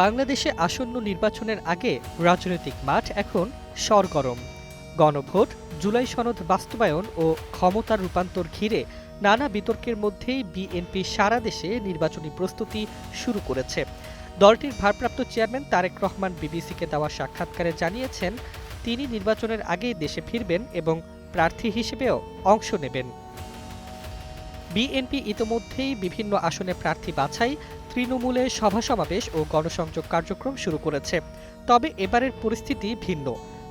বাংলাদেশে আসন্ন নির্বাচনের আগে রাজনৈতিক মাঠ এখন সরগরম। গণভোট, জুলাই সনদ বাস্তবায়ন ও ক্ষমতার রূপান্তর ঘিরে নানা বিতর্কের মধ্যেই বিএনপি সারা দেশে নির্বাচনী প্রস্তুতি শুরু করেছে। দলটির ভারপ্রাপ্ত চেয়ারম্যান তারেক রহমান বিবিসিকে দেওয়া সাক্ষাৎকারে জানিয়েছেন, তিনি নির্বাচনের আগেই দেশে ফিরবেন এবং প্রার্থী হিসেবেও অংশ নেবেন। বিএনপি ইতোমধ্যেই বিভিন্ন আসনে প্রার্থী বাছাই, তৃণমূলে সভা সমাবেশ ও গণসংযোগ কার্যক্রম শুরু করেছে। তবে এবারের পরিস্থিতি ভিন্ন।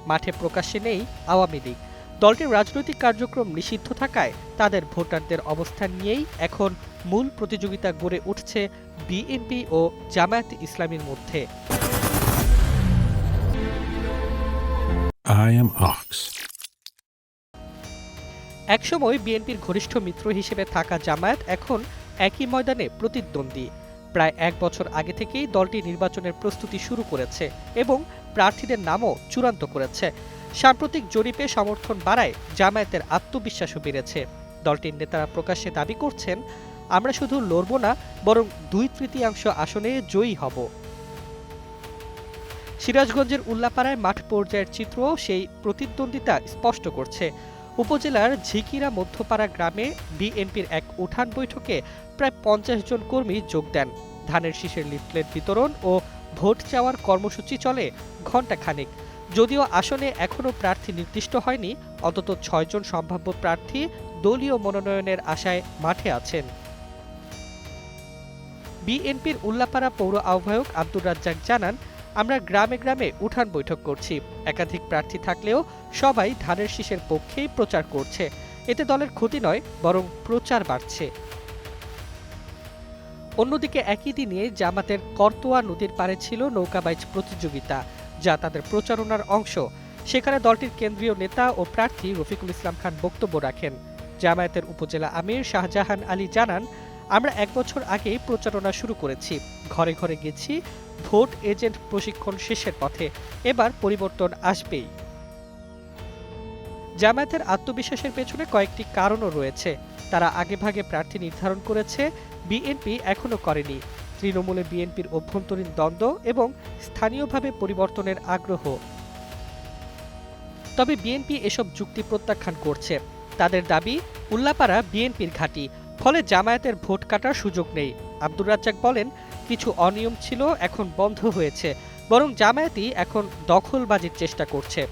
মাঠে প্রকাশ্যে নেই আওয়ামী লীগ। দলটির রাজনৈতিক কার্যক্রম নিষিদ্ধ থাকায় তাদের ভোটারদের অবস্থান নিয়েই এখন মূল প্রতিযোগিতা গড়ে উঠছে বিএনপি ও জামায়াত ইসলামীর মধ্যে। I am Ox. একসময় বিএনপির ঘনিষ্ঠ মিত্র হিসেবে থাকা জামায়াত এখন একই ময়দানে প্রতিদ্বন্দ্বী। প্রায় এক বছর আগে থেকেই দলটি নির্বাচনের প্রস্তুতি শুরু করেছে এবং প্রার্থীদের নামও চূড়ান্ত করেছে। সাম্প্রতিক জরিপে সমর্থন বাড়ায় জামায়াতের আত্মবিশ্বাসও বেড়েছে। দলটির নেতারা প্রকাশ্যে দাবি করছেন, আমরা শুধু লড়ব না, বরং দুই তৃতীয়াংশ আসনে জয়ী হব। সিরাজগঞ্জের উল্লাপাড়ায় মাঠ পর্যায়ের চিত্র সেই প্রতিদ্বন্দ্বিতা স্পষ্ট করছে। উপজেলার ঝিকিরা মধ্যপাড়া গ্রামে বিএনপির এক উঠান বৈঠকে প্রায় পঞ্চাশ জন কর্মী যোগ দেন। ধানের শীষের লিফলেট বিতরণ ও ভোট চাওয়ার কর্মসূচি চলে ঘণ্টাখানেক। যদিও আসনে এখনও প্রার্থী নির্দিষ্ট হয়নি, অন্তত ছয়জন সম্ভাব্য প্রার্থী দলীয় মনোনয়নের আশায় মাঠে আছেন। বিএনপির উল্লাপাড়া পৌর আহ্বায়ক আব্দুর রাজ্জাক জানান আমরা গ্রামে গ্রামে উঠান বৈঠক করছি। একাধিক প্রার্থী থাকলেও সবাই ধানের শীষের পক্ষেই প্রচার করছে। এতে দলের ক্ষতি নয়, বরং প্রচার বাড়ছে। অন্যদিকে একই দিনে জামাতের করতোয়া নদীর পাড়ে ছিল নৌকাবাইজ প্রতিযোগিতা, যা তাদের প্রচারণার অংশ। সেখানে দলটির কেন্দ্রীয় নেতা ও প্রার্থী রফিকুল ইসলাম খান বক্তব্য রাখেন। জামায়াতের উপজেলা আমির শাহজাহান আলী জানান আমরা এক বছর আগেই প্রচারণা শুরু করেছি। ঘরে ঘরে গেছি, ভোট এজেন্ট প্রশিক্ষণ শেষের পথে। এবার পরিবর্তন আসবেই। জামায়াতের আত্মবিশ্বাসের পেছনে কয়েকটি কারণও রয়েছে। তারা আগেভাগে প্রার্থী নির্ধারণ করেছে, বিএনপি এখনও করেনি। তৃণমূলে বিএনপির অভ্যন্তরীণ দ্বন্দ্ব এবং স্থানীয়ভাবে পরিবর্তনের আগ্রহ। তবে বিএনপি এসব যুক্তি প্রত্যাখ্যান করছে। তাদের দাবি, উল্লাপাড়া বিএনপির ঘাঁটি ফলে জামায়াতের ভোট কাটার সুযোগ নেই। আব্দুর রাজ্জাক বলেন, কিছু অনিয়ম ছিল, এখন বন্ধ হয়েছে। বরং জামায়াতই এখন দখলবাজির চেষ্টা করছে।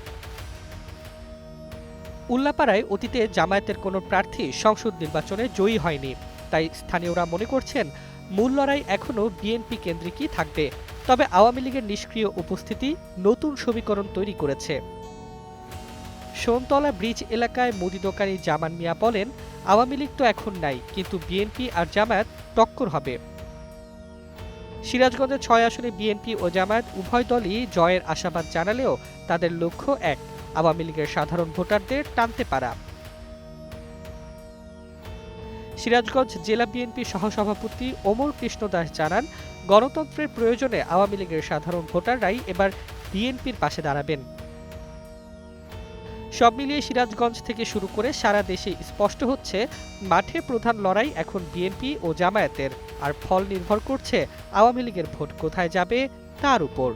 উল্লাপাড়ায় অতীতে জামায়াতের কোনো প্রার্থী সংসদ নির্বাচনে জয়ী হয়নি। তাই স্থানীয়রা মনে করছেন, মূল লড়াই এখনও বিএনপি কেন্দ্রিকই থাকবে। তবে আওয়ামী লীগের নিষ্ক্রিয় উপস্থিতি নতুন সমীকরণ তৈরি করেছে। সোনতলা ব্রিজ এলাকায় মুদি দোকানি জামান মিয়া বলেন, আওয়ামী লীগ তো এখন নাই, কিন্তু বিএনপি আর জামায়াত টক্কর হবে। সিরাজগঞ্জের ছয় আসনে বিএনপি ও জামায়াত উভয় দলই জয়ের আশাবাদ জানালেও তাদের লক্ষ্য এক, আওয়ামী লীগের সাধারণ ভোটারদের টানতে পারা। সিরাজগঞ্জ জেলা বিএনপি সহসভাপতি ওমর কৃষ্ণ দাস জানান, গণতন্ত্রের প্রয়োজনে আওয়ামী লীগের সাধারণ ভোটাররাই এবার বিএনপির পাশে দাঁড়াবেন। সব মিলিয়ে সিরাজগঞ্জ থেকে শুরু করে সারা দেশে স্পষ্ট হচ্ছে, মাঠে প্রধান লড়াই এখন বিএনপি ও জামায়াতের। আর ফল নির্ভর করছে আওয়ামী লীগের ভোট কোথায় যাবে, তার উপর।